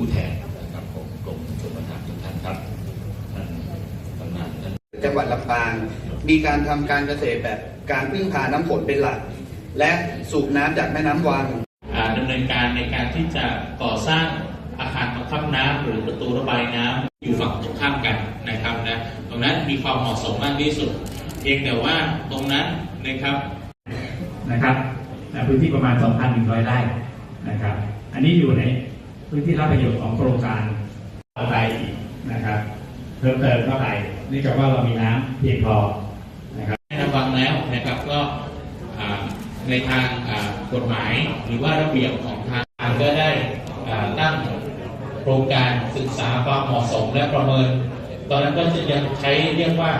ู้แทนนะครับของกรมชลประทานทุกท่านครับท่านกำนันท่านจังหวัดลำปาง มีการทำการเกษตรแบบการพึ่งพาน้ำฝนเป็นหลัก และสูบน้ำจากแม่น้ำวังดำเนินการในการที่จะก่อสร้างอาคารบังคับน้ำหรือประตูระบายน้ำอยู่ฝั่งตรงข้ามกันนะครับนะตรงนั้นมีความเหมาะสมมากที่สุด เพียงแต่ว่าตรงนั้นนะครับนะครับพื้นที่ประมาณ 2,100ไร่นะครับ อันนี้อยู่ใน พื้นที่รับประโยชน์ของโครงการอะไรอีกนะครับ เพิ่มเติมเข้าไปนี่กับว่าเรามีน้ำเพียงพอนะครับระวังแล้วนะครับก็ในทางกฎหมายหรือว่าระเบียบของทางการก็ได้ตั้งโครงการศึกษาความเหมาะสมและประเมิน ตอนนั้นก็จะยังใช้เรียกว่า